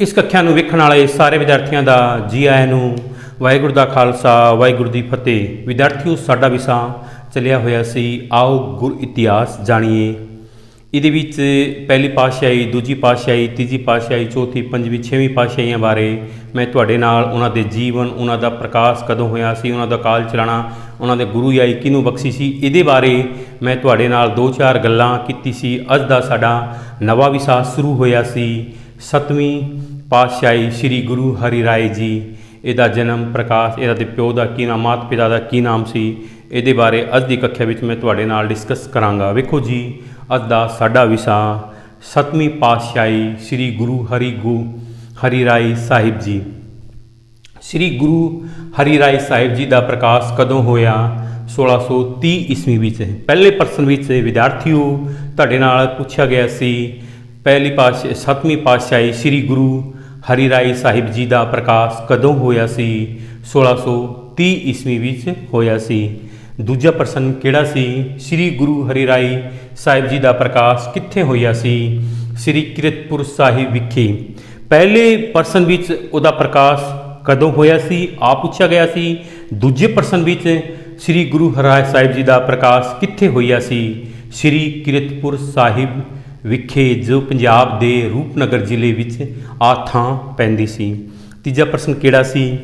ਇਸ ਕੱਖਿਆ ਨੂੰ ਵੇਖਣ ਵਾਲੇ ਸਾਰੇ ਵਿਦਿਆਰਥੀਆਂ ਦਾ ਜੀ ਆਇਆਂ ਨੂੰ ਵਾਹਿਗੁਰੂ ਦਾ ਖਾਲਸਾ, ਵਾਹਿਗੁਰੂ ਦੀ ਫਤਿਹ। ਵਿਦਿਆਰਥੀਓ, ਸਾਡਾ ਵਿਸ਼ਾ ਚੱਲਿਆ ਹੋਇਆ ਸੀ। ਆਓ ਗੁਰ ਇਤਿਹਾਸ ਜਾਣੀਏ। ਇਹਦੇ ਵਿੱਚ ਪਹਿਲੀ ਪਾਤਸ਼ਾਹੀ, ਦੂਜੀ ਪਾਤਸ਼ਾਹੀ, ਤੀਜੀ ਪਾਤਸ਼ਾਹੀ, ਚੌਥੀ, ਪੰਜਵੀਂ, ਛੇਵੀਂ ਪਾਤਸ਼ਾਹੀਆਂ ਬਾਰੇ ਮੈਂ ਤੁਹਾਡੇ ਨਾਲ ਉਹਨਾਂ ਦੇ ਜੀਵਨ, ਉਹਨਾਂ ਦਾ ਪ੍ਰਕਾਸ਼ ਕਦੋਂ ਹੋਇਆ ਸੀ, ਉਹਨਾਂ ਦਾ ਕਾਲ ਚਲਾਣਾ, ਉਹਨਾਂ ਦੇ ਗੁਰੂ ਯਾਈ ਕਿਹਨੂੰ ਬਖਸ਼ੀ ਸੀ, ਇਹਦੇ ਬਾਰੇ ਮੈਂ ਤੁਹਾਡੇ ਨਾਲ ਦੋ ਚਾਰ ਗੱਲਾਂ ਕੀਤੀ ਸੀ। ਅੱਜ ਦਾ ਸਾਡਾ ਨਵਾਂ ਵਿਸ਼ਾ ਸ਼ੁਰੂ ਹੋਇਆ ਸੀ। ਸਤਵੀਂ ਪਾਤਸ਼ਾਹੀ ਸ੍ਰੀ ਗੁਰੂ ਹਰੀ ਰਾਏ ਜੀ, ਇਹਦਾ ਜਨਮ ਪ੍ਰਕਾਸ਼, ਇਹਦਾ ਦੇ ਪਿਓ ਦਾ ਕੀ ਨਾਮ, ਮਾਤਾ ਪਿਤਾ ਦਾ ਕੀ ਨਾਮ ਸੀ, ਇਹਦੇ ਬਾਰੇ ਅੱਜ ਦੀ ਕੱਖਿਆ ਵਿੱਚ ਮੈਂ ਤੁਹਾਡੇ ਨਾਲ ਡਿਸਕਸ ਕਰਾਂਗਾ। ਵੇਖੋ ਜੀ, ਅੱਜ ਦਾ ਸਾਡਾ ਵਿਸ਼ਾ ਸਤਵੀਂ ਪਾਤਸ਼ਾਹੀ ਸ੍ਰੀ ਗੁਰੂ ਹਰੀ ਗੋ ਹਰੀ ਰਾਏ ਸਾਹਿਬ ਜੀ। ਸ੍ਰੀ ਗੁਰੂ ਹਰੀ ਰਾਏ ਸਾਹਿਬ ਜੀ ਦਾ ਪ੍ਰਕਾਸ਼ ਕਦੋਂ ਹੋਇਆ? 1630 ਈਸਵੀ ਵਿੱਚ। ਪਹਿਲੇ ਪਰਸਨ ਵਿੱਚ ਵਿਦਿਆਰਥੀਓ, ਤੁਹਾਡੇ ਨਾਲ ਪੁੱਛਿਆ ਗਿਆ ਸੀ ਪਹਿਲੀ ਪਾਤਸ਼ਾਹ, ਸਤਵੀਂ ਪਾਤਸ਼ਾਹੀ ਸ੍ਰੀ ਗੁਰੂ ਹਰੀ ਰਾਏ ਸਾਹਿਬ ਜੀ ਦਾ ਪ੍ਰਕਾਸ਼ ਕਦੋਂ ਹੋਇਆ ਸੀ? 1630 ਈਸਵੀ ਵਿੱਚ ਹੋਇਆ ਸੀ। ਦੂਜਾ ਪ੍ਰਸ਼ਨ ਕਿਹੜਾ ਸੀ? ਸ੍ਰੀ ਗੁਰੂ ਹਰੀ ਰਾਏ ਸਾਹਿਬ ਜੀ ਦਾ ਪ੍ਰਕਾਸ਼ ਕਿੱਥੇ ਹੋਇਆ ਸੀ? ਸ੍ਰੀ ਕਿਰਤਪੁਰ ਸਾਹਿਬ ਵਿਖੇ। ਪਹਿਲੇ ਪ੍ਰਸ਼ਨ ਵਿੱਚ ਉਹਦਾ ਪ੍ਰਕਾਸ਼ ਕਦੋਂ ਹੋਇਆ ਸੀ? ਆ ਪੁੱਛਿਆ ਗਿਆ ਸੀ। ਦੂਜੇ ਪ੍ਰਸ਼ਨ ਵਿੱਚ ਸ੍ਰੀ ਗੁਰੂ ਹਰਿਰਾਏ ਸਾਹਿਬ ਜੀ ਦਾ ਪ੍ਰਕਾਸ਼ ਕਿੱਥੇ ਹੋਇਆ ਸੀ? ਸ੍ਰੀ ਕਿਰਤਪੁਰ ਸਾਹਿਬ ਵਿਖੇ ਜੋ ਪੰਜਾਬ ਦੇ ਰੂਪਨਗਰ ਜ਼ਿਲ੍ਹੇ ਵਿੱਚ ਆ ਥਾਂ ਪੈਂਦੀ ਸੀ। ਤੀਜਾ ਪ੍ਰਸ਼ਨ ਕਿਹੜਾ ਸੀ?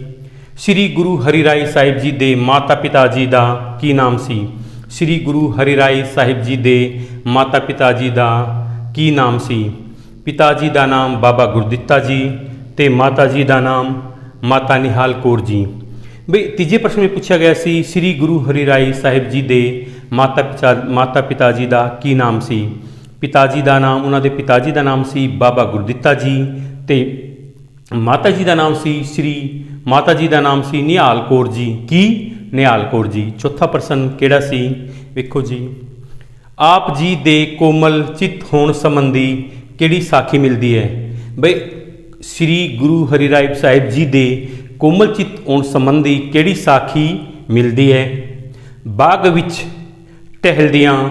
ਸ੍ਰੀ ਗੁਰੂ ਹਰੀ ਰਾਏ ਸਾਹਿਬ ਜੀ ਦੇ ਮਾਤਾ ਪਿਤਾ ਜੀ ਦਾ ਕੀ ਨਾਮ ਸੀ? ਸ੍ਰੀ ਗੁਰੂ ਹਰਿਰਾਏ ਸਾਹਿਬ ਜੀ ਦੇ ਮਾਤਾ ਪਿਤਾ ਜੀ ਦਾ ਕੀ ਨਾਮ ਸੀ? ਪਿਤਾ ਜੀ ਦਾ ਨਾਮ ਬਾਬਾ ਗੁਰਦਿੱਤਾ ਜੀ ਤੇ ਮਾਤਾ ਜੀ ਦਾ ਨਾਮ ਮਾਤਾ ਨਿਹਾਲ ਕੌਰ ਜੀ। ਬਈ, ਤੀਜੇ ਪ੍ਰਸ਼ਨ ਵਿੱਚ ਪੁੱਛਿਆ ਗਿਆ ਸੀ, ਸ੍ਰੀ ਗੁਰੂ ਹਰੀ ਰਾਏ ਸਾਹਿਬ ਜੀ ਦੇ ਮਾਤਾ ਪਿਤਾ ਮਾਤਾ ਪਿਤਾ ਜੀ ਦਾ ਕੀ ਨਾਮ ਸੀ? ਪਿਤਾ ਜੀ ਦਾ ਨਾਮ, ਉਹਨਾਂ ਦੇ ਪਿਤਾ ਜੀ ਦਾ ਨਾਮ ਸੀ ਬਾਬਾ ਗੁਰਦਿੱਤਾ ਜੀ ਤੇ ਮਾਤਾ ਜੀ ਦਾ ਨਾਮ ਸੀ ਸ੍ਰੀ ਮਾਤਾ ਜੀ ਦਾ ਨਾਮ ਸੀ ਨਿਹਾਲ ਕੌਰ ਜੀ। ਕੀ? ਨਿਹਾਲ ਕੌਰ ਜੀ। ਚੌਥਾ ਪ੍ਰਸ਼ਨ ਕਿਹੜਾ ਸੀ? ਵੇਖੋ ਜੀ। ਆਪ ਜੀ ਦੇ ਕੋਮਲ ਚਿੱਤ ਹੋਣ ਸੰਬੰਧੀ ਕਿਹੜੀ ਸਾਖੀ ਮਿਲਦੀ ਹੈ? ਬਈ, ਸ੍ਰੀ ਗੁਰੂ ਹਰਿਰਾਏ ਸਾਹਿਬ ਜੀ ਦੇ ਕੋਮਲ ਚਿੱਤ ਹੋਣ ਸੰਬੰਧੀ ਕਿਹੜੀ ਸਾਖੀ ਮਿਲਦੀ ਹੈ? ਬਾਗ ਵਿੱਚ ਟਹਿਲਦਿਆਂ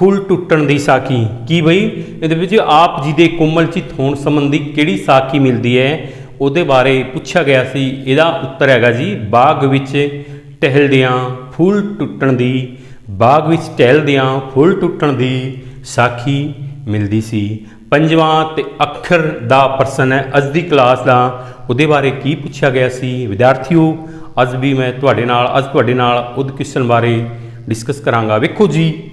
ਫੁੱਲ ਟੁੱਟਣ ਦੀ ਸਾਖੀ। ਕੀ ਬਈ? ਇਹਦੇ ਵਿੱਚ ਆਪ ਜੀ ਦੇ ਕੋਮਲ ਚਿਤ ਹੋਣ ਸੰਬੰਧੀ ਕਿਹੜੀ ਸਾਖੀ ਮਿਲਦੀ ਹੈ? ਉਹਦੇ ਬਾਰੇ ਪੁੱਛਿਆ ਗਿਆ ਸੀ। ਇਹਦਾ ਉੱਤਰ ਹੈਗਾ ਜੀ, ਬਾਗ ਵਿੱਚ ਟਹਿਲਦਿਆਂ ਫੁੱਲ ਟੁੱਟਣ ਦੀ, ਬਾਗ ਵਿੱਚ ਟਹਿਲਦਿਆਂ ਫੁੱਲ ਟੁੱਟਣ ਦੀ ਸਾਖੀ ਮਿਲਦੀ ਸੀ। ਪੰਜਵਾਂ ਤੇ ਅੱਖਰ ਦਾ ਪ੍ਰਸ਼ਨ ਹੈ, ਅੱਜ ਦੀ ਕਲਾਸ ਦਾ। ਉਹਦੇ ਬਾਰੇ ਕੀ ਪੁੱਛਿਆ ਗਿਆ ਸੀ? ਵਿਦਿਆਰਥੀਓ, ਅੱਜ ਵੀ ਮੈਂ ਤੁਹਾਡੇ ਨਾਲ, ਅੱਜ ਤੁਹਾਡੇ ਨਾਲ ਉਦ ਕਿਸ਼ਨ ਬਾਰੇ ਡਿਸਕਸ ਕਰਾਂਗਾ। ਵੇਖੋ ਜੀ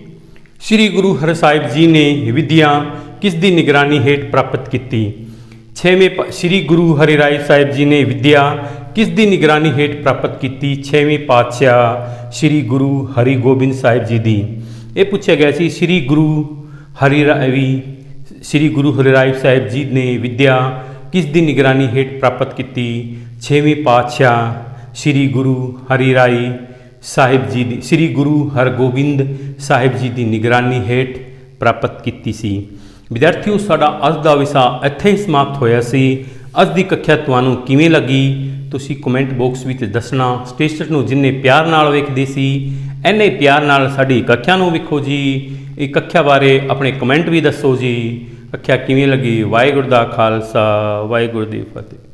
ਸ੍ਰੀ ਗੁਰੂ ਹਰਸਾਹਿਬ ਜੀ ਨੇ ਵਿਦਿਆ ਕਿਸ ਦੀ ਨਿਗਰਾਨੀ ਹੇਠ ਪ੍ਰਾਪਤ ਕੀਤੀ? ਛੇਵੇਂ ਪ- ਸ੍ਰੀ ਗੁਰੂ ਹਰਿਰਾਏ ਸਾਹਿਬ ਜੀ ਨੇ ਵਿਦਿਆ ਕਿਸ ਦੀ ਨਿਗਰਾਨੀ ਹੇਠ ਪ੍ਰਾਪਤ ਕੀਤੀ? ਛੇਵੇਂ ਪਾਤਸ਼ਾਹ ਸ੍ਰੀ ਗੁਰੂ ਹਰਿਗੋਬਿੰਦ ਸਾਹਿਬ ਜੀ ਦੀ। ਇਹ ਪੁੱਛਿਆ ਗਿਆ ਸੀ, ਸ੍ਰੀ ਗੁਰੂ ਹਰੀ ਹਰਿਰਾਏ ਸ੍ਰੀ ਗੁਰੂ ਹਰਿਰਾਏ ਸਾਹਿਬ ਜੀ ਨੇ ਵਿਦਿਆ ਕਿਸ ਦੀ ਨਿਗਰਾਨੀ ਹੇਠ ਪ੍ਰਾਪਤ ਕੀਤੀ? ਛੇਵੇਂ ਪਾਤਸ਼ਾਹ ਸ੍ਰੀ ਗੁਰੂ ਹਰੀ ਰਾਏ ਸਾਹਿਬ ਜੀ ਦੀ, ਸ੍ਰੀ ਗੁਰੂ ਹਰਗੋਬਿੰਦ ਸਾਹਿਬ ਜੀ ਦੀ ਨਿਗਰਾਨੀ ਹੇਠ ਪ੍ਰਾਪਤ ਕੀਤੀ ਸੀ। ਵਿਦਿਆਰਥੀਓ, ਸਾਡਾ ਅੱਜ ਦਾ ਵਿਸ਼ਾ ਇੱਥੇ ਹੀ ਸਮਾਪਤ ਹੋਇਆ ਸੀ। ਅੱਜ ਦੀ ਕੱਖਿਆ ਤੁਹਾਨੂੰ ਕਿਵੇਂ ਲੱਗੀ? ਤੁਸੀਂ ਕਮੈਂਟ ਬਾਕਸ ਵਿੱਚ ਦੱਸਣਾ ਸਟੇਟਸ ਨੂੰ ਜਿੰਨੇ ਪਿਆਰ ਨਾਲ ਵੇਖਦੇ ਸੀ ਐਨੇ ਪਿਆਰ ਨਾਲ ਸਾਡੀ ਕੱਖਿਆ ਨੂੰ ਵੇਖੋ ਜੀ। ਇਹ ਕੱਖਿਆ ਬਾਰੇ ਆਪਣੇ ਕਮੈਂਟ ਵੀ ਦੱਸੋ ਜੀ। ਕੱਖਿਆ ਕਿਵੇਂ ਲੱਗੀ? ਵਾਹਿਗੁਰੂ ਦਾ ਖਾਲਸਾ, ਵਾਹਿਗੁਰੂ ਦੀ ਫਤਿਹ।